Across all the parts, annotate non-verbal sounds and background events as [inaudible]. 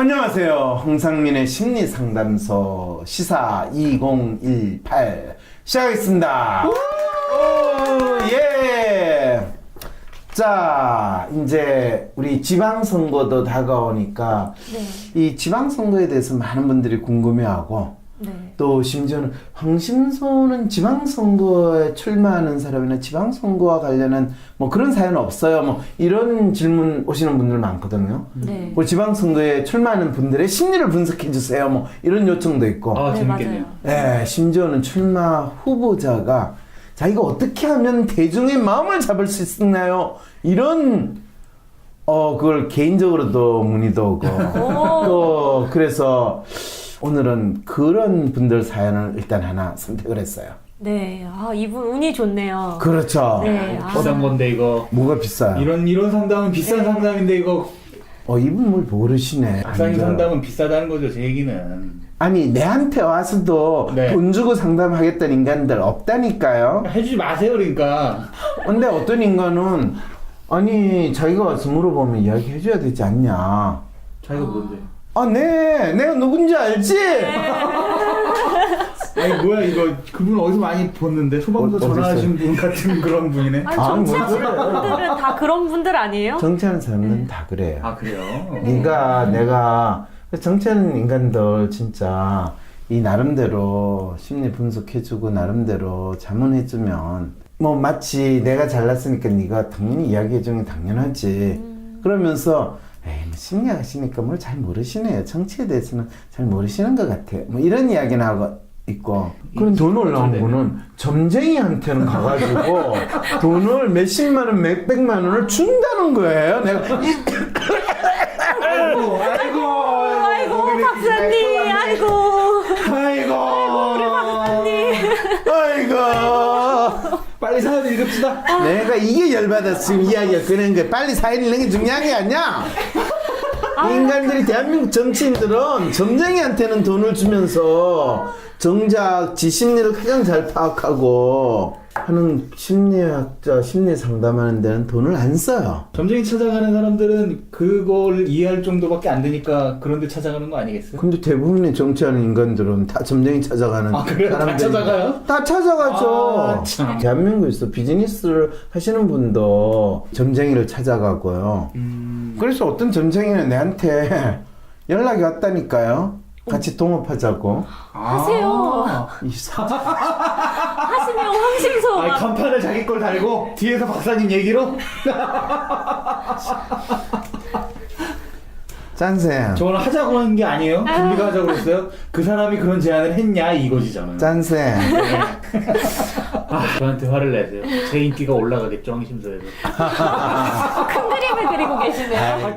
안녕하세요. 황상민의 심리 상담소 시사 2018 시작하겠습니다. 오, 예. 자, 이제 우리 지방선거도 다가오니까 네. 이 지방선거에 대해서 많은 분들이 궁금해하고 네. 또 심지어는 황심소는 지방선거에 출마하는 사람이나 지방선거와 관련한 뭐 그런 사연 없어요. 뭐 이런 질문 오시는 분들 많거든요. 네. 뭐 지방선거에 출마하는 분들의 심리를 분석해 주세요. 뭐 이런 요청도 있고. 아, 네, 재밌겠네요. 맞아요. 예, 심지어는 출마 후보자가 자기가 어떻게 하면 대중의 마음을 잡을 수 있나요? 이런 어 그걸 개인적으로도 문의도 오고 오. 또 그래서 오늘은 그런 분들 사연을 일단 하나 선택을 했어요. 네. 아, 이분 운이 좋네요. 그렇죠. 네. 아. 비싼 건데 이거 뭐가 비싸요? 이런 이런 상담은 비싼 네. 상담인데 이거 어 이분 뭘 모르시네. 완전. 상담은 비싸다는 거죠 제 얘기는 아니 내한테 와서도 네. 돈 주고 상담하겠다는 인간들 없다니까요. 해주지 마세요 그러니까 근데 어떤 인간은 아니 자기가 와서 물어보면 이야기 해줘야 되지 않냐. 자기가 뭔데 아, 네, 내가 누군지 알지? 아니 뭐야 이거. 그분 어디서 많이 봤는데? 소방서 어, 전화하신 분 같은 그런 분이네. 아니, 아, 정치하시는 뭔 분들은 다 그런 분들 아니에요? 정치하는 사람은 다 그래요. 아 그래요? 네가 내가 정치하는 인간들 진짜 이 나름대로 심리 분석해주고 나름대로 자문해주면 뭐 마치 내가 잘났으니까 네가 당연히 이야기해주는 게 당연하지. 그러면서 에이 뭐 심리 하시니까 뭘 잘 모르시네요. 정치에 대해서는 잘 모르시는 것 같아요. 뭐 이런 이야기는 하고 있고 그럼 더 놀라운 네. 거는 점쟁이한테는 가가지고 [laughs] 돈을 몇십만 원, 몇백만 원을 준다는 거예요. 내가 이- 아이고 아이고 아이고, 읽읍시다. 내가 이게 지금 이야기가 꺼낸 거야 빨리 사연 읽는 게 중요한 게 아니야 인간들이 대한민국 정치인들은 점쟁이한테는 돈을 주면서 정작 지 심리를 가장 잘 파악하고 하는 심리학자 심리 상담하는 데는 돈을 안 써요 점쟁이 찾아가는 사람들은 그걸 이해할 정도밖에 안 되니까 그런 데 찾아가는 거 아니겠어요? 근데 대부분의 정치하는 인간들은 다 점쟁이 찾아가는 아, 그래요? 다 찾아가요? 다 찾아가죠. 아, 참. 대한민국에서 비즈니스를 하시는 분도 점쟁이를 찾아가고요. 음... 그래서 어떤 점쟁이는 내 한테 [laughs] 연락이 왔다니까요. 같이 동업하자고. 하세요. 이 사... [laughs] 하시면 황심소. 아니 간판을 자기 걸 달고 뒤에서 박사님 얘기로 [laughs] 짠쌤. 저는 하자고 하는 게 아니에요. 준비가 하자고 그랬어요. 그 사람이 그런 제안을 했냐 이거지 저는. 짠쌤. 아, 저한테 화를 내세요. 제 인기가 올라가겠죠 황심소에서. 큰 그림을 그리고 계시네요.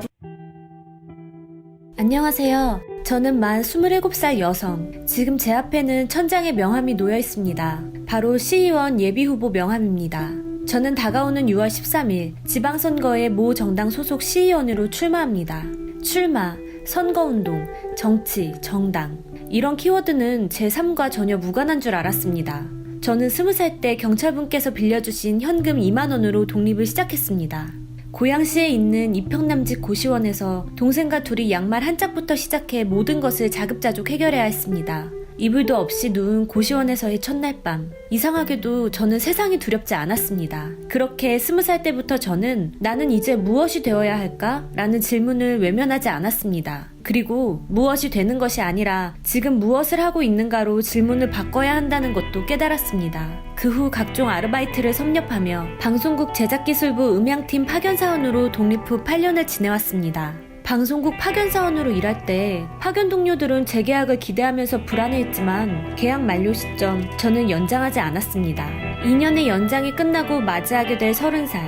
안녕하세요. 저는 만 27살 여성. 지금 제 앞에는 천장의 명함이 놓여 있습니다. 바로 시의원 예비후보 명함입니다. 저는 다가오는 6월 13일 지방선거의 모 정당 소속 시의원으로 출마합니다. 출마, 선거운동, 정치, 정당. 이런 키워드는 제 삶과 전혀 무관한 줄 알았습니다. 저는 20살 때 경찰분께서 빌려주신 현금 2만원으로 독립을 시작했습니다. 고양시에 있는 이평남직 고시원에서 동생과 둘이 양말 한 짝부터 시작해 모든 것을 자급자족 해결해야 했습니다. 이불도 없이 누운 고시원에서의 첫날 밤. 이상하게도 저는 세상이 두렵지 않았습니다. 그렇게 스무 살 때부터 저는 나는 이제 무엇이 되어야 할까? 라는 질문을 외면하지 않았습니다. 그리고 무엇이 되는 것이 아니라 지금 무엇을 하고 있는가로 질문을 바꿔야 한다는 것도 깨달았습니다. 그 후 각종 아르바이트를 섭렵하며 방송국 제작기술부 음향팀 파견사원으로 독립 후 8년을 지내왔습니다. 방송국 파견사원으로 일할 때 파견 동료들은 재계약을 기대하면서 불안해했지만 계약 만료 시점 저는 연장하지 않았습니다. 2년의 연장이 끝나고 맞이하게 될 30살.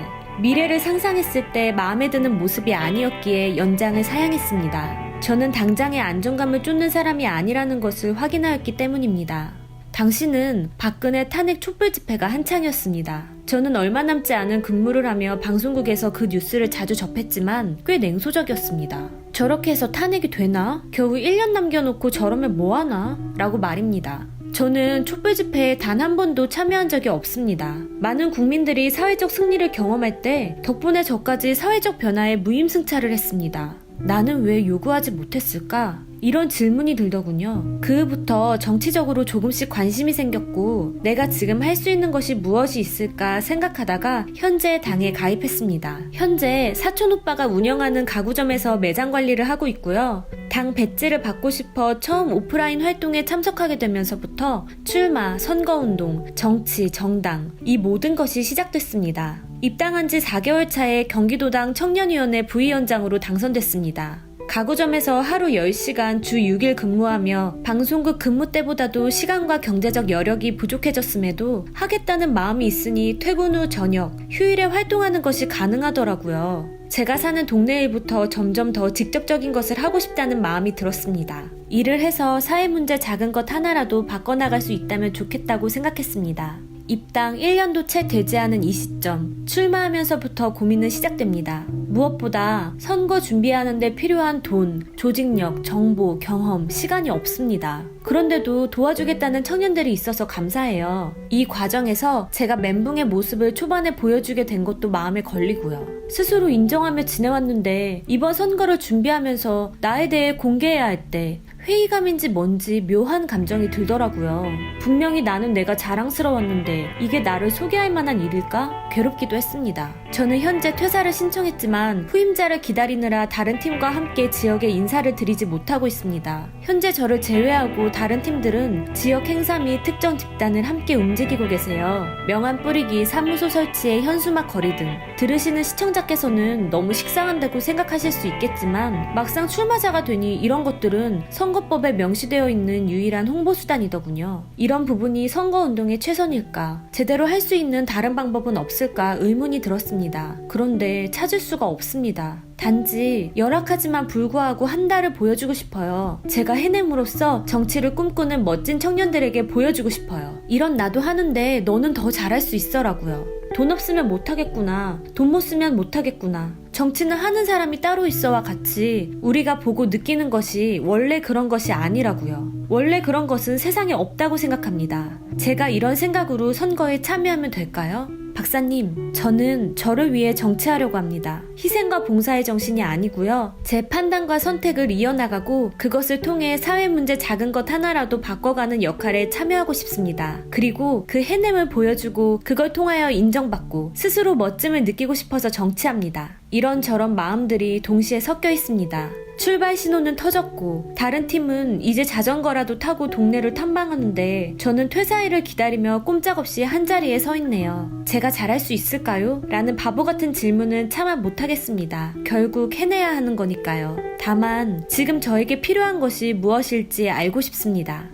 미래를 상상했을 때 마음에 드는 모습이 아니었기에 연장을 사양했습니다. 저는 당장의 안정감을 쫓는 사람이 아니라는 것을 확인하였기 때문입니다. 당시는 박근혜 탄핵 촛불 집회가 한창이었습니다. 저는 얼마 남지 않은 근무를 하며 방송국에서 그 뉴스를 자주 접했지만 꽤 냉소적이었습니다. 저렇게 해서 탄핵이 되나? 겨우 1년 남겨놓고 저러면 뭐하나? 라고 말입니다. 저는 촛불 집회에 단 한 번도 참여한 적이 없습니다. 많은 국민들이 사회적 승리를 경험할 때 덕분에 저까지 사회적 변화에 무임승차를 했습니다. 나는 왜 요구하지 못했을까? 이런 질문이 들더군요. 그 후부터 정치적으로 조금씩 관심이 생겼고, 내가 지금 할 수 있는 것이 무엇이 있을까 생각하다가 현재 당에 가입했습니다. 현재 사촌 오빠가 운영하는 가구점에서 매장 관리를 하고 있고요. 당 배지를 받고 싶어 처음 오프라인 활동에 참석하게 되면서부터 출마, 선거운동, 정치, 정당, 이 모든 것이 시작됐습니다. 입당한 지 4개월 차에 경기도당 청년위원회 부위원장으로 당선됐습니다. 가구점에서 하루 10시간 주 6일 근무하며 방송국 근무 때보다도 시간과 경제적 여력이 부족해졌음에도 하겠다는 마음이 있으니 퇴근 후 저녁, 휴일에 활동하는 것이 가능하더라고요. 제가 사는 동네 일부터 점점 더 직접적인 것을 하고 싶다는 마음이 들었습니다. 일을 해서 사회 문제 작은 것 하나라도 바꿔나갈 수 있다면 좋겠다고 생각했습니다. 입당 1년도 채 되지 않은 이 시점, 출마하면서부터 고민은 시작됩니다. 무엇보다 선거 준비하는데 필요한 돈, 조직력, 정보, 경험, 시간이 없습니다. 그런데도 도와주겠다는 청년들이 있어서 감사해요. 이 과정에서 제가 멘붕의 모습을 초반에 보여주게 된 것도 마음에 걸리고요. 스스로 인정하며 지내왔는데 이번 선거를 준비하면서 나에 대해 공개해야 할 때 회의감인지 뭔지 묘한 감정이 들더라고요. 분명히 나는 내가 자랑스러웠는데 이게 나를 소개할 만한 일일까? 괴롭기도 했습니다. 저는 현재 퇴사를 신청했지만 후임자를 기다리느라 다른 팀과 함께 지역에 인사를 드리지 못하고 있습니다. 현재 저를 제외하고 다른 팀들은 지역 행사 및 특정 집단을 함께 움직이고 계세요. 명함 뿌리기, 사무소 설치에 현수막 거리 등 들으시는 시청자께서는 너무 식상한다고 생각하실 수 있겠지만 막상 출마자가 되니 이런 것들은 선거법에 명시되어 있는 유일한 홍보수단이더군요. 이런 부분이 선거운동의 최선일까? 제대로 할 수 있는 다른 방법은 없을까 의문이 들었습니다. 그런데 찾을 수가 없습니다. 단지 열악하지만 불구하고 한 달을 보여주고 싶어요. 제가 해냄으로써 정치를 꿈꾸는 멋진 청년들에게 보여주고 싶어요. 이런 나도 하는데 너는 더 잘할 수 있어라고요. 돈 없으면 못하겠구나. 돈 못 쓰면 못하겠구나. 정치는 하는 사람이 따로 있어와 같이 우리가 보고 느끼는 것이 원래 그런 것이 아니라고요. 원래 그런 것은 세상에 없다고 생각합니다. 제가 이런 생각으로 선거에 참여하면 될까요? 박사님, 저는 저를 위해 정치하려고 합니다. 희생과 봉사의 정신이 아니고요. 제 판단과 선택을 이어나가고 그것을 통해 사회 문제 작은 것 하나라도 바꿔가는 역할에 참여하고 싶습니다. 그리고 그 해냄을 보여주고 그걸 통하여 인정받고 스스로 멋짐을 느끼고 싶어서 정치합니다. 이런저런 마음들이 동시에 섞여 있습니다. 출발 신호는 터졌고 다른 팀은 이제 자전거라도 타고 동네를 탐방하는데 저는 퇴사일을 기다리며 꼼짝없이 한자리에 서 있네요. 제가 잘할 수 있을까요? 라는 바보 같은 질문은 차마 못하겠습니다. 결국 해내야 하는 거니까요. 다만 지금 저에게 필요한 것이 무엇일지 알고 싶습니다.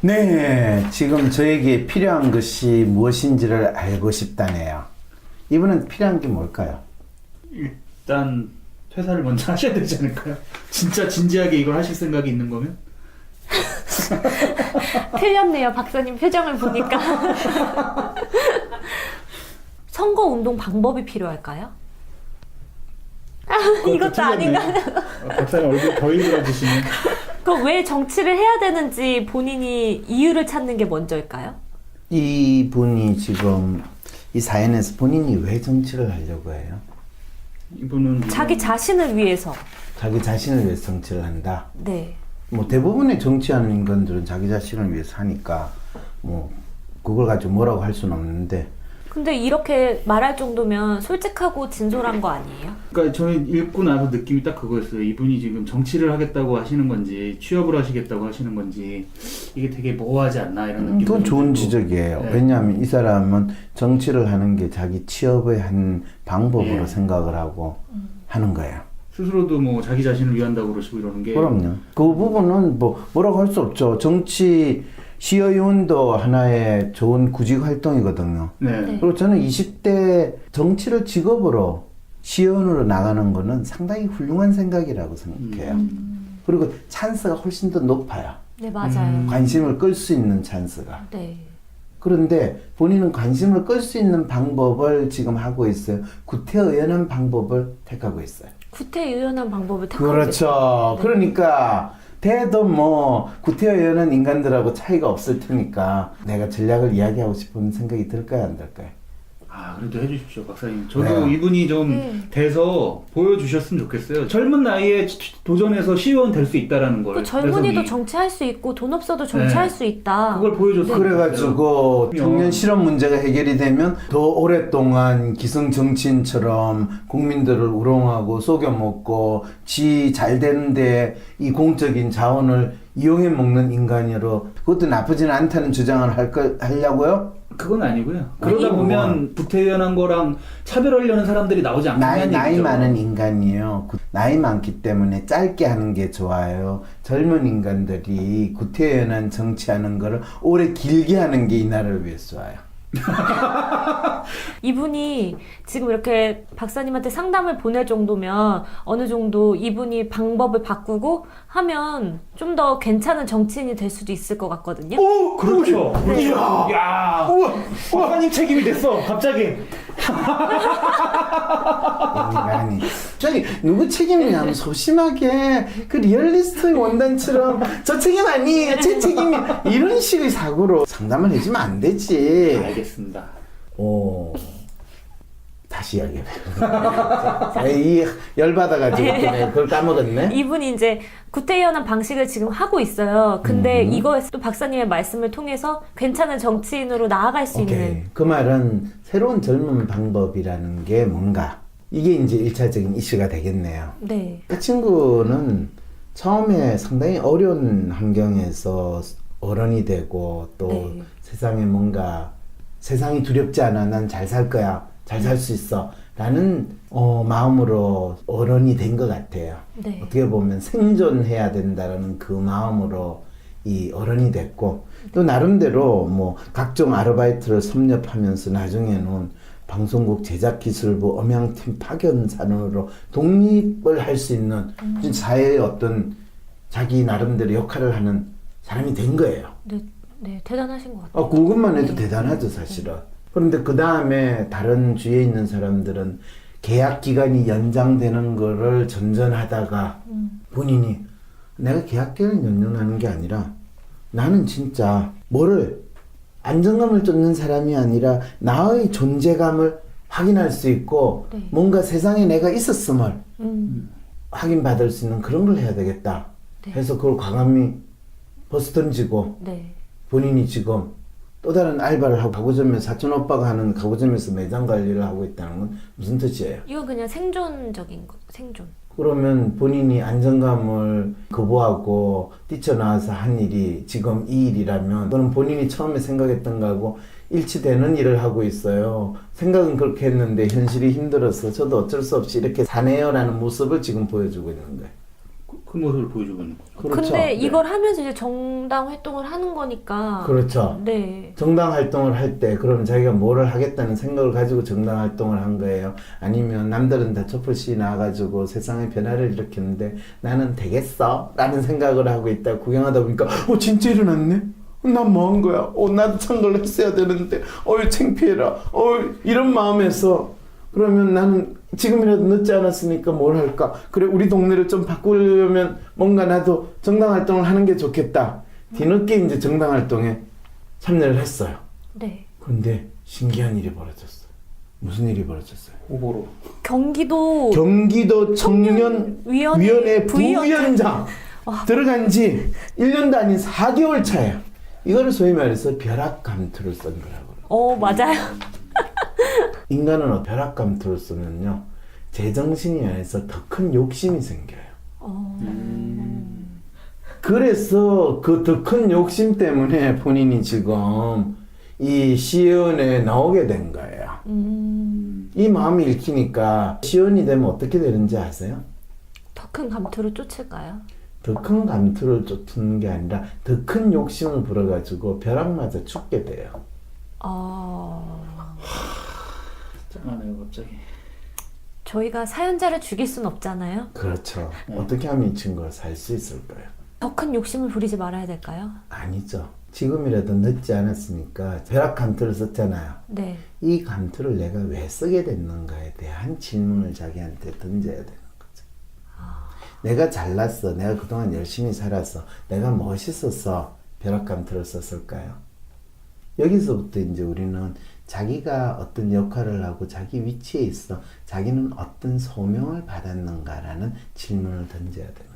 네, 지금 저에게 필요한 것이 무엇인지를 알고 싶다네요. 이분은 필요한 게 뭘까요? 일단 퇴사를 먼저 [laughs] 하셔야 되지 않을까요? 진짜 진지하게 이걸 하실 생각이 있는 거면? [laughs] 틀렸네요, 박사님 표정을 보니까. [laughs] 선거 운동 방법이 필요할까요? 이것도 틀렸네. 아닌가? 어, 박사님 얼굴 더 일그러지시네. 그럼 왜 정치를 해야 되는지 본인이 이유를 찾는 게 먼저일까요? 이분이 지금 이 사연에서 본인이 왜 정치를 하려고 해요? 이분은 자기 자신을 위해서. 자기 자신을 위해서 정치를 한다. 네. 뭐 대부분의 정치하는 인간들은 자기 자신을 위해서 하니까 뭐 그걸 가지고 뭐라고 할 수는 없는데 근데 이렇게 말할 정도면 솔직하고 진솔한 거 아니에요? 그러니까 저는 읽고 나서 느낌이 딱 그거였어요. 이분이 지금 정치를 하겠다고 하시는 건지 취업을 하시겠다고 하시는 건지 이게 되게 모호하지 않나 이런 음, 느낌이 그건 좋은 들고. 지적이에요. 네. 왜냐하면 이 사람은 정치를 하는 게 자기 취업의 한 방법으로 예. 생각을 하고 하는 거예요. 스스로도 뭐 자기 자신을 위한다고 그러시고 이러는 게 그럼요. 그 부분은 뭐 뭐라고 할 수 없죠. 정치 시의원도 하나의 좋은 구직 활동이거든요. 네. 네. 그리고 저는 20대 정치를 직업으로 시의원으로 나가는 거는 상당히 훌륭한 생각이라고 생각해요. 그리고 찬스가 훨씬 더 높아요. 네, 맞아요. 음. 관심을 끌 수 있는 찬스가. 네. 그런데 본인은 관심을 끌 수 있는 방법을 지금 하고 있어요. 구태의연한 방법을 택하고 있어요. 구태의연한 방법을 택하고 그렇죠. 계세요. 네. 그러니까 대도 뭐 구태의연한 인간들하고 차이가 없을 테니까 내가 전략을 이야기하고 싶은 생각이 들까요, 안 들까요? 아아 그래도 해주십시오 박사님. 저도 네. 이분이 좀 네. 돼서 보여주셨으면 좋겠어요. 젊은 나이에 치- 도전해서 시의원 될 수 있다라는 걸. 그 젊은이도 이- 정치할 수 있고 돈 없어도 정치할 네. 수 있다. 그걸 보여줬어요. 그래가지고 청년 실업 문제가 해결이 되면 더 오랫동안 기성 정치인처럼 국민들을 우롱하고 속여먹고 지 잘 되는데 이 공적인 자원을 이용해 먹는 인간으로 그것도 나쁘지는 않다는 주장을 할 거, 하려고요? 그건 아니고요. 그러다 아니, 보면 구태연한 거랑 차별하려는 사람들이 나오지 않겠냐는 나이 얘기죠. 많은 인간이에요. 구- 나이 많기 때문에 짧게 하는 게 좋아요. 젊은 인간들이 구태연한 정치하는 거를 오래 길게 하는 게 이 나라를 위해서 좋아요. [laughs] 이분이 지금 이렇게 박사님한테 상담을 보낼 정도면 어느 정도 이분이 방법을 바꾸고 하면 좀 더 괜찮은 정치인이 될 수도 있을 것 같거든요. 오, 그렇죠. 네. 이야, 야, 우와, 박사님 책임이 됐어. 갑자기. 인간이 저기 누구 책임이냐면 소심하게 그 리얼리스트 원단처럼 저 책임 아니에요 제 책임이 이런 식의 사고로 상담을 해주면 안 되지. 알겠습니다. 오 다시 이야기해. [laughs] 이 열받아가지고. 내가 그걸 까먹었네. 이분이 이제 구태의연한 방식을 지금 하고 있어요. 근데 음. 이거에 또 박사님의 말씀을 통해서 괜찮은 정치인으로 나아갈 수 오케이. 있는 그 말은 새로운 젊은 방법이라는 게 뭔가. 이게 이제 일차적인 이슈가 되겠네요. 네. 그 친구는 처음에 상당히 어려운 환경에서 어른이 되고 또 네. 세상에 뭔가 세상이 두렵지 않아. 난 잘 살 거야 잘 살 수 있어 라는 어, 마음으로 어른이 된 것 같아요 네. 어떻게 보면 생존해야 된다라는 그 마음으로 이 어른이 됐고 또 나름대로 뭐 각종 아르바이트를 섭렵하면서 나중에는 방송국 제작 기술부 음향팀 파견 산으로 독립을 할 수 있는 진짜 사회의 어떤 자기 나름대로 역할을 하는 사람이 된 거예요. 네. 네. 대단하신 것 같아요. 어, 그것만 해도 네. 대단하죠, 사실은. 그런데 그 다음에 다른 주위에 있는 사람들은 계약 기간이 연장되는 거를 전전하다가 음. 본인이 내가 계약 기간을 연장하는 게 아니라 나는 진짜 뭐를 안정감을 쫓는 사람이 아니라 나의 존재감을 확인할 수 있고 네. 뭔가 세상에 내가 있었음을 음. 확인받을 수 있는 그런 걸 해야 되겠다. 네. 해서 그걸 과감히 버스 던지고 네. 본인이 지금 또 다른 알바를 하고 가구점에 사촌 오빠가 하는 가구점에서 매장 관리를 하고 있다는 건 무슨 뜻이에요? 이건 그냥 생존적인 거. 생존. 그러면 본인이 안정감을 거부하고 뛰쳐나와서 한 일이 지금 이 일이라면 그는 본인이 처음에 생각했던 거하고 일치되는 일을 하고 있어요. 생각은 그렇게 했는데 현실이 힘들어서 저도 어쩔 수 없이 이렇게 사네요라는 모습을 지금 보여주고 있는 거예요. 그, 그 모습을 보여주고 있는 거죠. 그렇죠. 근데 이걸 하면서 이제 정당 활동을 하는 거니까. 그렇죠. 네. 정당 활동을 할 때 그럼 자기가 뭐를 하겠다는 생각을 가지고 정당 활동을 한 거예요. 아니면 남들은 다 촛불시 나와가지고 세상의 변화를 일으켰는데 나는 되겠어? 라는 생각을 하고 있다 구경하다 보니까 어 진짜 일어났네? 난 뭐 한 거야? 어 나도 참걸 했어야 되는데 어이 창피해라 어 이런 마음에서 그러면 나는 지금이라도 늦지 않았으니까 뭘 할까? 그래 우리 동네를 좀 바꾸려면 뭔가 나도 정당 활동을 하는 게 좋겠다. 뒤늦게 이제 정당 활동에 참여를 했어요. 네. 그런데 신기한 일이 벌어졌어요. 무슨 일이 벌어졌어요? 후보로. 경기도 경기도 청년 위원회 위원회 부위원장. 부위원장 들어간 지 1년도 아닌 4개월 차예요. 이거를 소위 말해서 벼락 감투를 쓴 거라고. 어, 맞아요. 인간은 어- 벼락 감투를 쓰면요. 제정신이 안에서 더 큰 욕심이 생겨요. 어. 그래서 그 더 큰 욕심 때문에 본인이 지금 이 시연에 나오게 된 거예요. 음. 이 마음이 읽히니까 시연이 되면 어떻게 되는지 아세요? 더 큰 감투를 쫓을까요? 더 큰 감투를 쫓는 게 아니라 더 큰 욕심을 불어가지고 벼락 맞아 죽게 돼요. 어. 짠하네요 갑자기. 저희가 사연자를 죽일 순 없잖아요. 그렇죠. 네. 어떻게 하면 이 친구가 살 수 있을까요? 더 큰 욕심을 부리지 말아야 될까요? 아니죠. 지금이라도 늦지 않았으니까 벼락 감투를 썼잖아요. 네. 이 감투를 내가 왜 쓰게 됐는가에 대한 질문을 자기한테 던져야 되는 거죠. 내가 잘났어. 내가 그동안 열심히 살았어. 내가 멋있어서 벼락 감투를 썼을까요? 여기서부터 이제 우리는 자기가 어떤 역할을 하고 자기 위치에 있어 자기는 어떤 소명을 받았는가라는 질문을 던져야 되는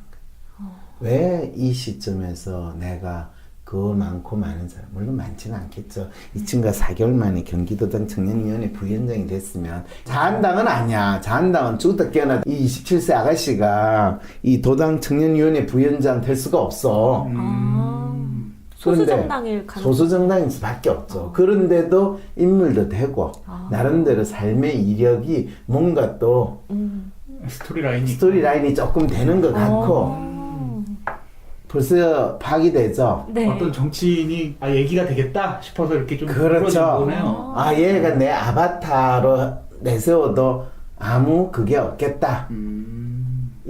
거야. 왜이 시점에서 내가 그 많고 많은 사람 물론 많지는 않겠죠. 이 친구가 4개월 만에 경기도당 청년위원회 부위원장이 됐으면 자한당은 아니야. 자한당은 죽었다 깨어나 이 27세 아가씨가 이 도당 청년위원회 부위원장 될 수가 없어. 아, 그런데 소수 정당일 가능. 소수 정당일 수밖에 없죠. 그런데도 인물도 되고 나름대로 삶의 이력이 뭔가 또 음. 스토리 라인이 스토리 라인이 조금 되는 것 같고 어. 벌써 파악이 되죠. 네. 어떤 정치인이 아 얘기가 되겠다 싶어서 이렇게 좀 그렇죠. 거네요. 아 얘가 내 아바타로 내세워도 아무 그게 없겠다. 음.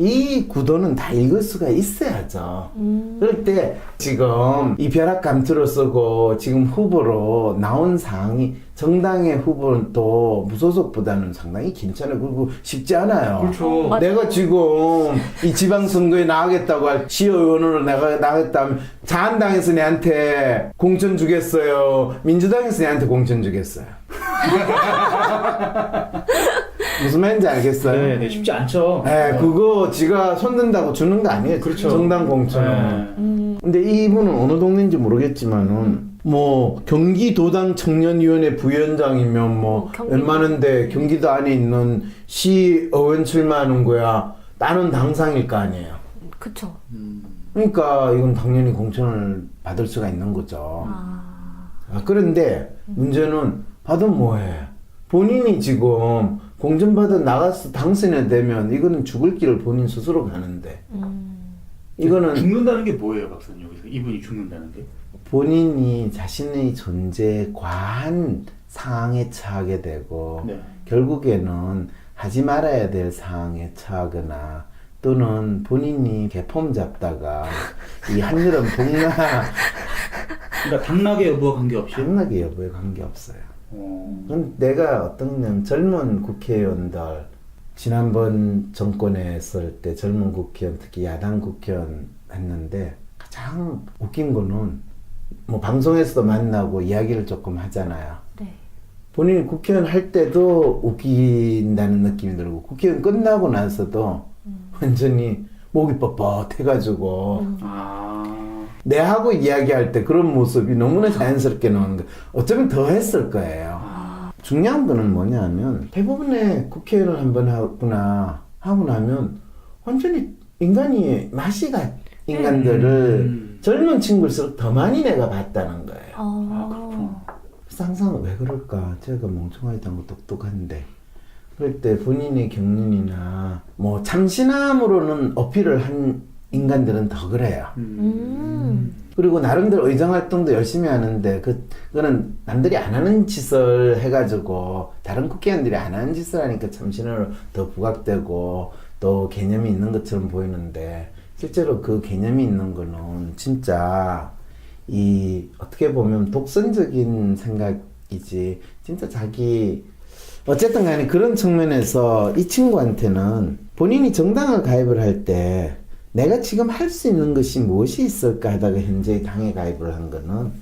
이 구도는 다 읽을 수가 있어야죠. 음. 그럴 때 지금 이 벼락 감투를 쓰고 지금 후보로 나온 상황이 정당의 후보는 또 무소속보다는 상당히 괜찮아요. 그리고 쉽지 않아요. 그렇죠. 맞- 내가 지금 이 지방선거에 나가겠다고 할 시의원으로 나가, 나가겠다면 자한당에서 내한테 공천 주겠어요. 민주당에서 내한테 공천 주겠어요. [laughs] 무슨 말인지 알겠어요? 네, 네, 쉽지 않죠. 예, 그거 지가 손든다고 주는 거 아니에요. 그렇죠. 정당 공천은. 네. 음. 근데 이분은 어느 동네인지 모르겠지만은 뭐 경기도당 청년위원회 부위원장이면 뭐 어, 경기도. 웬만한데 경기도 안에 있는 시 의원 출마하는 거야. 나는 당상일 거 아니에요. 그쵸. 음. 그러니까 이건 당연히 공천을 받을 수가 있는 거죠. 아. 아, 그런데 문제는 받으면 뭐해? 본인이 지금 공천받아 나가서 당선이 되면 이거는 죽을 길을 본인 스스로 가는데 음. 이거는 죽는다는 게 뭐예요, 박사님 여기서 이분이 죽는다는 게? 본인이 자신의 존재에 과한 상황에 처하게 되고 네. 결국에는 하지 말아야 될 상황에 처하거나 또는 본인이 개폼 잡다가 이 한여름 복나 그러니까 당락의 여부와 관계없이. 당나게 여부에 관계없어요. 어. 그건 내가 어떤 젊은 국회의원들 지난번 정권에 있을 때 젊은 국회의원 특히 야당 국회의원 했는데 가장 웃긴 거는 뭐 방송에서도 만나고 이야기를 조금 하잖아요. 네. 본인이 국회의원 할 때도 웃긴다는 느낌이 들고 국회의원 끝나고 나서도 완전히 목이 뻣뻣해가지고 아. 내하고 이야기할 때 그런 모습이 너무나 자연스럽게 나오는 거 어쩌면 더 했을 거예요. 아. 중요한 거는 뭐냐면 대부분의 국회의원을 한번 하거나 하고 나면 완전히 인간이 마시가 인간들을 음. 젊은 친구일수록 더 많이 내가 봤다는 거예요. 어. 아, 그렇구나. 그래서 항상 왜 그럴까? 제가 멍청하기도 하고 똑똑한데 그럴 때 본인의 경륜이나 뭐 참신함으로는 어필을 한 인간들은 더 그래요. 음. 그리고 나름대로 의정 활동도 열심히 하는데 그 그거는 남들이 안 하는 짓을 해가지고 다른 국회의원들이 안 하는 짓을 하니까 참 신으로 더 부각되고 또 개념이 있는 것처럼 보이는데 실제로 그 개념이 있는 거는 진짜 이 어떻게 보면 독선적인 생각이지 진짜 자기 어쨌든 간에 그런 측면에서 이 친구한테는 본인이 정당을 가입을 할때 내가 지금 할 수 있는 것이 무엇이 있을까 하다가 현재 당에 가입을 한 거는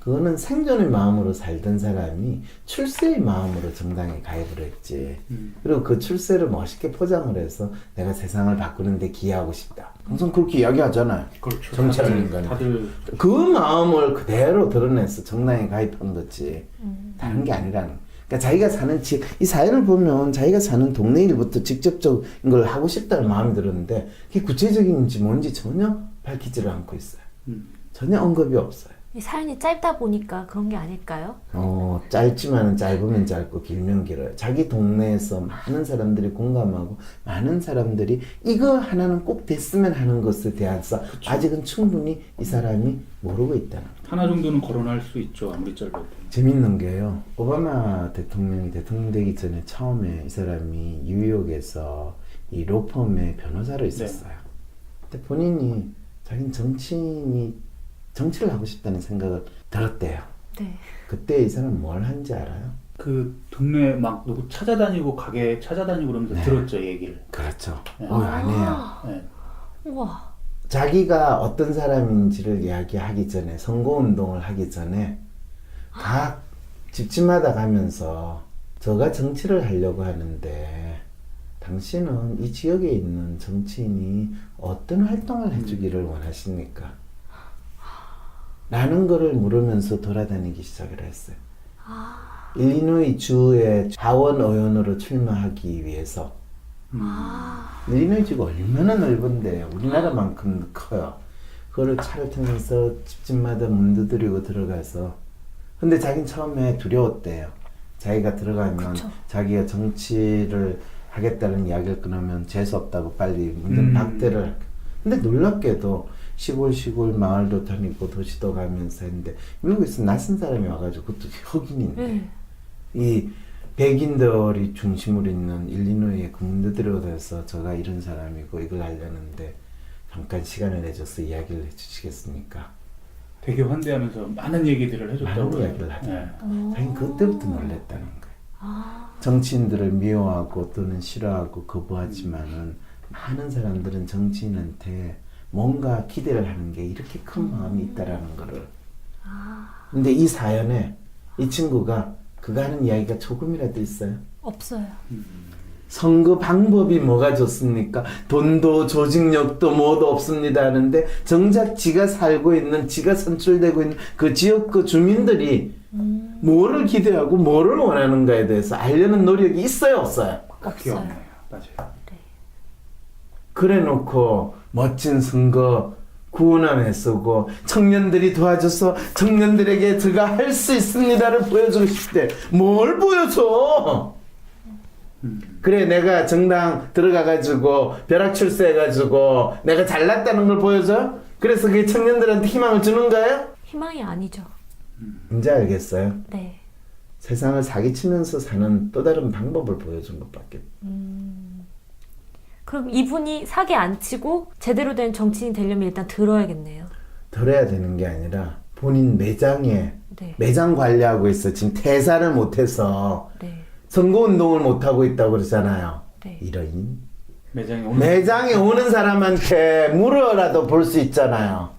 그거는 생존의 마음으로 살던 사람이 출세의 마음으로 정당에 가입을 했지. 음. 그리고 그 출세를 멋있게 포장을 해서 내가 세상을 바꾸는데 기여하고 싶다. 항상 그렇게 이야기하잖아요. 그렇죠. 정치하는 인간은. 다들 그 마음을 그대로 드러내서 정당에 가입한 거지. 음. 다른 게 아니라는. 그러니까 자기가 사는 지, 이 사회를 보면 자기가 사는 동네 일부터 직접적인 걸 하고 싶다는 마음이 들었는데 그게 구체적인지 뭔지 전혀 밝히지를 않고 있어요. 음. 전혀 언급이 없어요. 이 사연이 짧다 보니까 그런 게 아닐까요? 어, 짧지만은 짧으면 짧고 길면 길어요. 자기 동네에서 많은 사람들이 공감하고 많은 사람들이 이거 하나는 꼭 됐으면 하는 것에 대해서 아직은 충분히 이 사람이 모르고 있다는 거예요. 하나 정도는 거론할 수 있죠. 아무리 짧아도. 재밌는 게요. 오바마 대통령이 대통령 되기 전에 처음에 이 사람이 뉴욕에서 이 로펌의 변호사로 있었어요. 근데 본인이 자기는 정치인이 정치를 하고 싶다는 생각을 들었대요. 네. 그때 이 사람 뭘 한지 알아요? 그 동네 막 누구 찾아다니고 가게 찾아다니고 그러면서 네. 들었죠 얘기를. 그렇죠. 네. 어, 아니에요. 아. 네. 우와. 자기가 어떤 사람인지를 이야기하기 전에 선거 운동을 하기 전에 각 집집마다 가면서 저가 정치를 하려고 하는데 당신은 이 지역에 있는 정치인이 어떤 활동을 해주기를 원하십니까? 라는 거를 물으면서 돌아다니기 시작을 했어요. 일리노이 주의 하원 의원으로 출마하기 위해서 일리노이 주가 얼마나 넓은데 우리나라만큼 커요. 그거를 차를 타면서 집집마다 문 두드리고 들어가서 근데 자긴 처음에 두려웠대요. 자기가 들어가면 그쵸. 자기가 정치를 하겠다는 이야기를 끊으면 재수 없다고 빨리 문전 음. 박대를. 근데 놀랍게도 시골 시골 마을도 다니고 도시도 가면서 했는데 미국에서 낯선 사람이 와가지고 그것도 흑인인데 네. 이 백인들이 중심으로 있는 일리노이의 군대들어서 제가 이런 사람이고 이걸 알려는데 잠깐 시간을 내줘서 이야기를 해주시겠습니까? 되게 환대하면서 많은 얘기들을 해줬다고. 많은. 이야기를 하죠. 네. 자기는 그때부터 놀랬다는 거예요. 아, 정치인들을 미워하고 또는 싫어하고 거부하지만은 많은 사람들은 정치인한테 뭔가 기대를 하는 게 이렇게 큰 마음이 있다라는 거를. 근데 이 사연에 이 친구가 그가 하는 이야기가 조금이라도 있어요. 없어요. 선거 방법이 뭐가 좋습니까? 돈도 조직력도 뭐도 없습니다 하는데 정작 지가 살고 있는 지가 선출되고 있는 그 지역 그 주민들이 뭐를 기대하고 뭐를 원하는가에 대해서 알려는 노력이 있어요 없어요? 없어요. 맞아요. 그래 놓고 멋진 선거 구원안에 쓰고 청년들이 도와줘서 청년들에게 제가 할 수 있습니다를 보여주고 싶대 뭘 보여줘 그래 내가 정당 들어가가지고 벼락 출세해가지고 내가 잘났다는 걸 보여줘 그래서 그게 청년들한테 희망을 주는 거예요? 희망이 아니죠. 이제 알겠어요 네. 세상을 사기치면서 사는 또 다른 방법을 보여준 것밖에 그럼 이분이 사기 안 치고 제대로 된 정치인이 되려면 일단 들어야겠네요. 덜어야 되는 게 아니라 본인 매장에 네. 매장 관리하고 있어. 지금 퇴사를 못해서 네. 선거 운동을 못 하고 있다고 그러잖아요. 네. 이런 매장에 오는 매장에 오는 사람한테 물어라도 볼 수 있잖아요.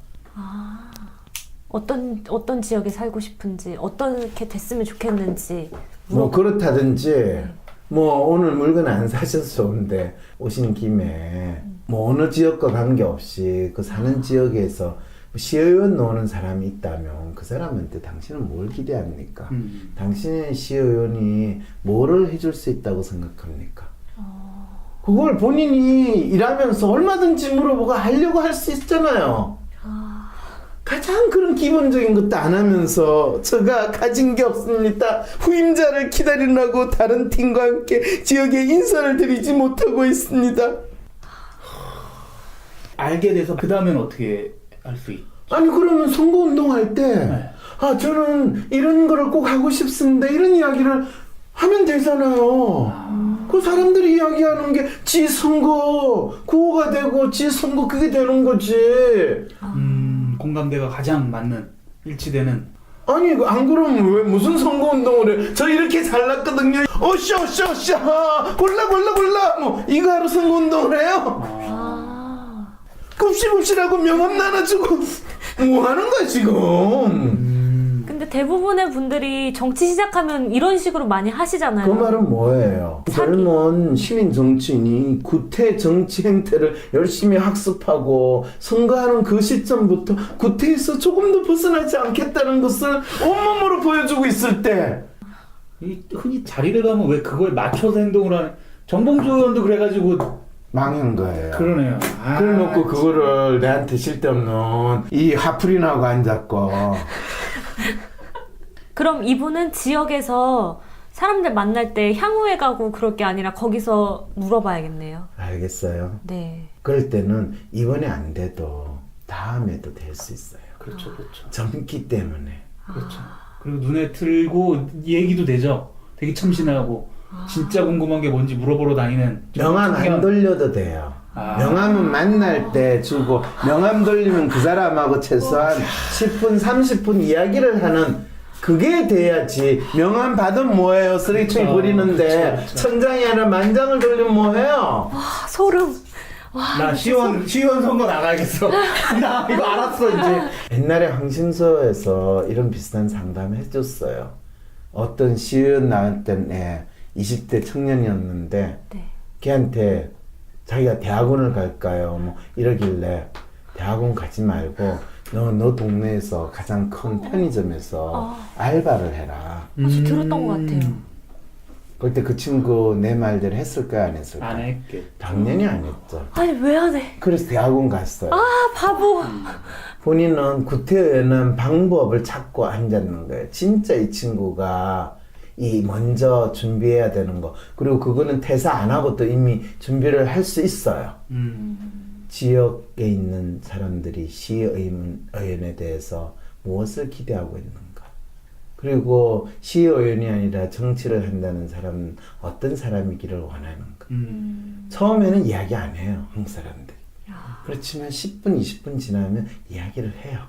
어떤 어떤 지역에 살고 싶은지 어떻게 됐으면 좋겠는지 뭐 그렇다든지 뭐 오늘 물건 안 사셔서 좋은데 오신 김에 뭐 어느 지역과 관계없이 그 사는 지역에서 시의원 나오는 사람이 있다면 그 사람한테 당신은 뭘 기대합니까? 음. 당신의 시의원이 뭐를 해줄 수 있다고 생각합니까? 그걸 본인이 일하면서 얼마든지 물어보고 하려고 할 수 있잖아요. 가장 그런 기본적인 것도 안 하면서 제가 가진 게 없습니다. 후임자를 기다리라고 다른 팀과 함께 지역에 인사를 드리지 못하고 있습니다. 알게 돼서 그 다음엔 어떻게 할 수 있? 아니 그러면 선거 운동 할 때, 네. 아 저는 이런 거를 꼭 하고 싶습니다. 이런 이야기를 하면 되잖아요. 그 사람들이 이야기하는 게 지 선거 구호가 되고 지 선거 그게 되는 거지. 음, 공감대가 가장 맞는 일치되는. 아니 이거 안 그러면 왜 무슨 선거운동을 해? 저 이렇게 잘났거든요. 어쇼 쇼 쇼 골라 골라 골라 뭐 이거 하러 선거운동을 해요? 아, 굽시굽시라고 명함 나눠주고 뭐 하는 거야 지금? 음, 근데 대부분의 분들이 정치 시작하면 이런 식으로 많이 하시잖아요. 그 말은 뭐예요? 사기. 젊은 시민 정치인이 구태 정치 행태를 열심히 학습하고 선거하는 그 시점부터 구태에서 조금도 벗어나지 않겠다는 것을 온몸으로 보여주고 있을 때 이 흔히 자리를 가면 왜 그걸 맞춰서 행동을 하는? 정봉주 의원도 그래가지고 망한 거예요. 그러네요. 아, 그래 놓고 그거를 내한테 쓸데없는 이 하프린하고 앉았고 [laughs] 그럼 이분은 지역에서 사람들 만날 때 향후에 가고 그럴 게 아니라 거기서 물어봐야겠네요. 알겠어요. 네. 그럴 때는 이번에 안 돼도 다음에도 될 수 있어요. 그렇죠, 그렇죠, 젊기 때문에. 그렇죠. 그리고 눈에 들고 얘기도 되죠. 되게 참신하고 진짜 궁금한 게 뭔지 물어보러 다니는. 좀 명함 안 특이한- 돌려도 돼요. 아. 명함은 만날 때 주고 명함 돌리면 그 사람하고 최소한 10분 30분 이야기를 하는 그게 돼야지 명함 받으면 뭐해요 쓰레기통에 그쵸, 버리는데 그쵸, 그쵸. 천장이 아니라 만장을 돌리면 뭐해요 아, 소름. 나 시원 시원 선거 나가야겠어. [laughs] 나 이거 알았어 이제. 옛날에 황신소에서 이런 비슷한 상담 해줬어요 어떤 시은 애 20대 청년이었는데 네. 걔한테 자기가 대학원을 갈까요? 뭐 이러길래 대학원 가지 말고 너, 너 동네에서 가장 큰 편의점에서 아. 알바를 해라. 어, 저 들었던 것 같아요. 그때 그 친구 내 말대로 했을까요? 안 했을까요? 안 했겠. 당연히 안 했죠. 아니 왜 안 해? 그래서 대학원 갔어요. 아 바보. 본인은 구태여는 방법을 찾고 앉았는 거예요. 진짜 이 친구가 이 먼저 준비해야 되는 거 그리고 그거는 퇴사 안 하고 또 이미 준비를 할 수 있어요. 음. 지역에 있는 사람들이 시의원에 대해서 무엇을 기대하고 있는가? 그리고 시의원이 아니라 정치를 한다는 사람은 어떤 사람이기를 원하는가? 음. 처음에는 이야기 안 해요, 한국 사람들이. 그렇지만 10분, 20분 지나면 이야기를 해요.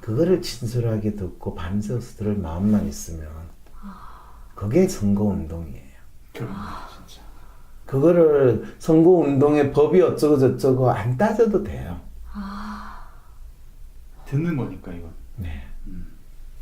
그거를 진솔하게 듣고 밤새워서 들을 마음만 있으면 그게 선거운동이에요. 진짜. 그거를 선거 운동의 법이 어쩌고 저쩌고 안 따져도 돼요. 듣는 거니까 이건. 네.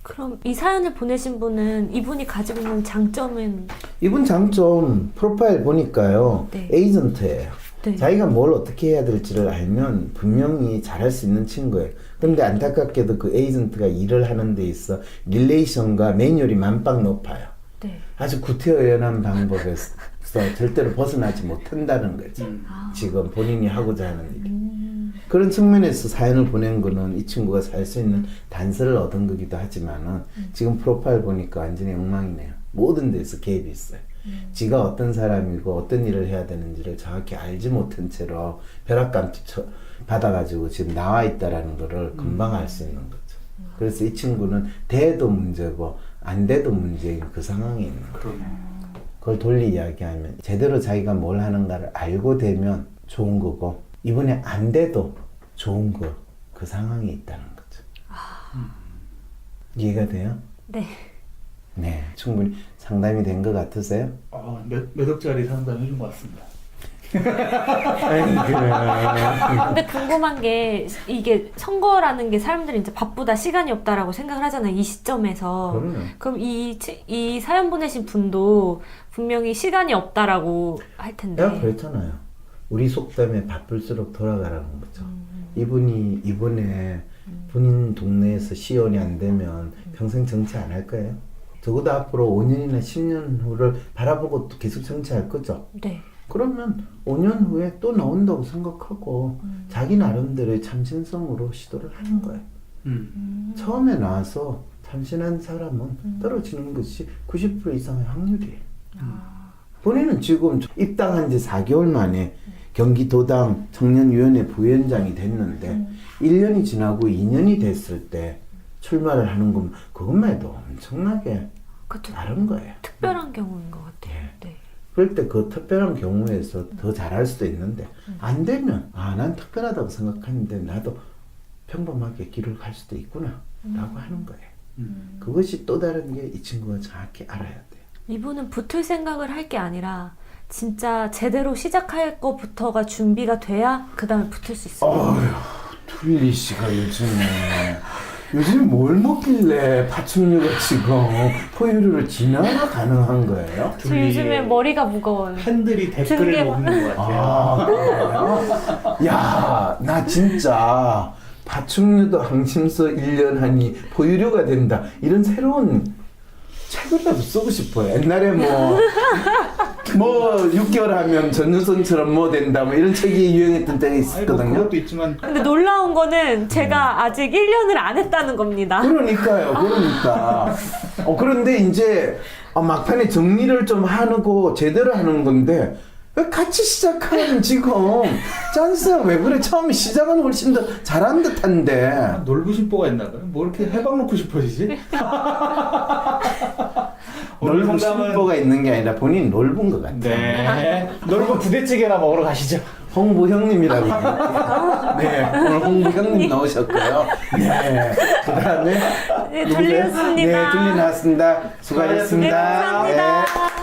그럼 이 사연을 보내신 분은 이분이 가지고 있는 장점은 이분 장점 프로파일 보니까요. 네. 에이전트예요. 네. 자기가 뭘 어떻게 해야 될지를 알면 분명히 잘할 수 있는 친구예요. 그런데 안타깝게도 그 에이전트가 일을 하는 데 있어 릴레이션과 매뉴얼이 만빵 높아요. 네. 아주 구태의연한 방법에서 절대로 벗어나지 못한다는 거죠. 음. 지금 본인이 하고자 하는 일이. 음. 그런 측면에서 사연을 보낸 거는 이 친구가 살 수 있는 단서를 얻은 거기도 하지만은 지금 프로파일 보니까 완전히 엉망이네요. 모든 데서 개입이 있어요. 지가 어떤 사람이고 어떤 일을 해야 되는지를 정확히 알지 못한 채로 벼락감 쳐- 받아가지고 지금 나와 있다라는 거를 금방 알 수 있는 거죠. 그래서 이 친구는 돼도 문제고 안 돼도 문제인 그 상황에 있는 거예요. 그걸 돌리 이야기하면 제대로 자기가 뭘 하는가를 알고 되면 좋은 거고 이번에 안 돼도 좋은 거 그 상황에 있다는 거죠. 이해가 돼요? 네. 네, 충분히 상담이 된 것 같으세요? 어, 몇, 몇 억짜리 상담 해준 것 같습니다. 근데 궁금한 게 이게 선거라는 게 사람들이 이제 바쁘다 시간이 없다라고 생각을 하잖아요. 이 시점에서. 그럼 이, 치- 이 사연 보내신 분도 분명히 시간이 없다라고 할 텐데. 내가 그랬잖아요. 우리 속담에 바쁠수록 돌아가라는 거죠. 이분이 이번에 본인 동네에서 시연이 안 되면 평생 정치 안 할 거예요. 적어도 앞으로 5년이나 10년 후를 바라보고 또 계속 정치할 거죠. 네. 그러면 5년 후에 또 나온다고 생각하고 자기 나름대로의 참신성으로 시도를 하는 거예요. 음. 처음에 나와서 참신한 사람은 떨어지는 것이 90% 이상의 확률이에요. 본인은 지금 입당한 지 4개월 만에 경기도당 청년위원회 부위원장이 됐는데 1년이 지나고 2년이 됐을 때 출마를 하는 건 그것만 해도 엄청나게 다른 거예요. 특별한 경우인 것 같아요. 네. 그럴 때 그 특별한 경우에서 더 잘할 수도 있는데 안 되면 아 난 특별하다고 생각하는데 나도 평범하게 길을 갈 수도 있구나 라고 하는 거예요. 음. 그것이 또 다른 게 이 친구가 정확히 알아야 돼요. 이분은 붙을 생각을 할 게 아니라 진짜 제대로 시작할 것부터가 준비가 돼야 그 다음에 붙을 수 있어요. 어휴, 둘리 씨가 요즘에 요즘 뭘 먹길래 파충류가 지금 포유류를 진화가 가능한 거예요? 저 요즘에 머리가 무거워요. 팬들이 댓글을 먹는 것 같아요. 아, 그래요? 야, 나 진짜 파충류도 항심서 1년 하니 포유류가 된다. 이런 새로운 책을라도 쓰고 싶어요. 옛날에 뭐, 뭐, 6개월 하면 전유선처럼 뭐 된다. 뭐 이런 책이 유행했던 때가 뭐 있었거든요. 그것도 있지만 근데 놀라운 거는 제가 아직 1년을 안 했다는 겁니다. 그러니까요, 그러니까. 어, 그런데 이제 어, 막판에 정리를 좀 하고 제대로 하는 건데, 왜 같이 시작하는 지금 짠스야 왜 그래? 처음에 시작은 훨씬 더 잘한 듯한데. 놀고 싶어가 있나 봐요. 뭐 이렇게 해방 놓고 싶어지지? [laughs] 넓은 심보가 있는 게 아니라 본인 넓은 것 같아요. 네. 넓은 부대찌개나 먹으러 가시죠. 홍부 형님이라고. [laughs] 네, 오늘 홍부 형님 나오셨고요. 네, 그 다음에. 네, 둘리였습니다. 네, 둘리 나왔습니다. 수고하셨습니다. 네, 감사합니다. 네.